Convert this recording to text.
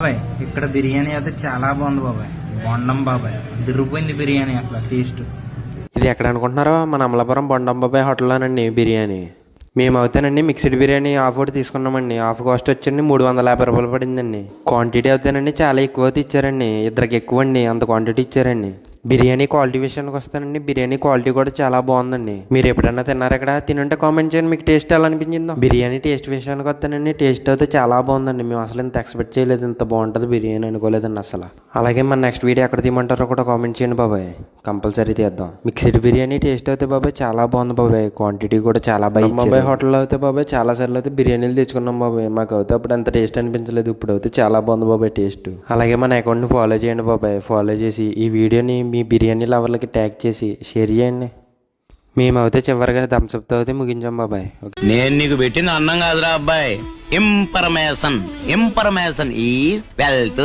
బాబాయ్ ఇక్కడ బిర్యానీ అయితే చాలా బాగుంది బాబాయ్. బొండం బాబాయ్. దిరిపోయింది బిర్యానీ అసలు టేస్ట్ ఇది ఎక్కడ అనుకుంటున్నారో? మన అమలాపురం బొండంబాబాయ్ హోటల్లోనండి బిర్యానీ. మేము అవుతానండి మిక్స్డ్ బిర్యానీ ఆఫ్ ఒకటి తీసుకున్నామండి. ఆఫ్ కాస్ట్ వచ్చండి మూడు వందల యాభై రూపాయలు పడిందండి. క్వాంటిటీ అవుతానండి చాలా ఎక్కువ అయితే ఇచ్చారండి ఇద్దరికి ఎక్కువ అండి అంత క్వాంటిటీ ఇచ్చారండి. బిర్యానీ క్వాలిటీ విషయానికి వస్తానండి. బిర్యానీ క్వాలిటీ కూడా చాలా బాగుందండి. మీరు ఎప్పుడన్నా తిన్నారు ఇక్కడ? తినుంటే కామెంట్ చేయండి. మీకు టేస్ట్ ఎలా అనిపించిందో. బిర్యానీ టేస్ట్ విషయానికి వస్తానండి. టేస్ట్ అయితే చాలా బాగుందండి. మేము అసలు ఇంత ఎక్స్పెక్ట్ చేయలేదు. ఇంత బాగుంటుంది బిర్యానీ అనుకోలేదండి అసలు. అలాగే మన నెక్స్ట్ వీడియో ఎక్కడ తీయమంటారో కూడా కామెంట్ చేయండి బాబాయ్. కంపల్సరీ తీద్దాం. మిక్స్డ్ బిర్యానీ టేస్ట్ అయితే బాబాయ్ చాలా బాగుంది బాబాయ్. క్వాంటిటీ కూడా చాలా బాగా బాబాయ్ హోటల్లో అయితే బాబాయ్ చాలా సార్లు అయితే బిర్యానీలు తెచ్చుకున్నాం బాబాయ్. మాకు అయితే అప్పుడు అంత టేస్ట్ అనిపించలేదు. ఇప్పుడు అయితే చాలా బాగుంది బాబాయ్ టేస్ట్. అలాగే మన అకౌంట్ని ఫాలో చేయండి బాబాయ్. ఫాలో చేసి ఈ వీడియోని మీ బిర్యానీ లవర్లకి ట్యాగ్ చేసి షేర్ చేయండి. మేమైతే చివరిగా థమ్స్అప్తో అయితే ముగించాం బాబాయ్. ఓకే నేను నీకు పెట్టిన అన్నం కాదురా అబ్బాయి. ఇంపర్మేషన్ ఇంపర్మేషన్ ఈజ్ వెల్త్